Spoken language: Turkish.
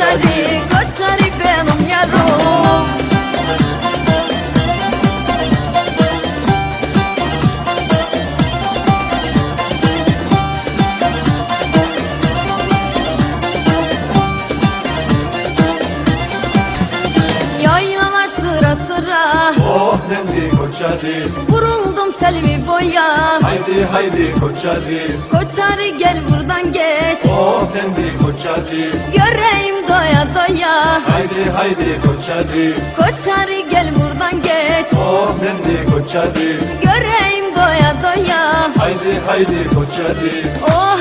i'm Chadi. Oh nendi koçarı. Vuruldum selvi boya. Haydi haydi koçarı. Koçarı gel buradan geç. Oh nendi koçarı. Göreyim doya doya. Haydi haydi koçarı. Koçarı gel buradan geç. Oh nendi koçarı. Göreyim doya doya. Haydi haydi koçarı. Oh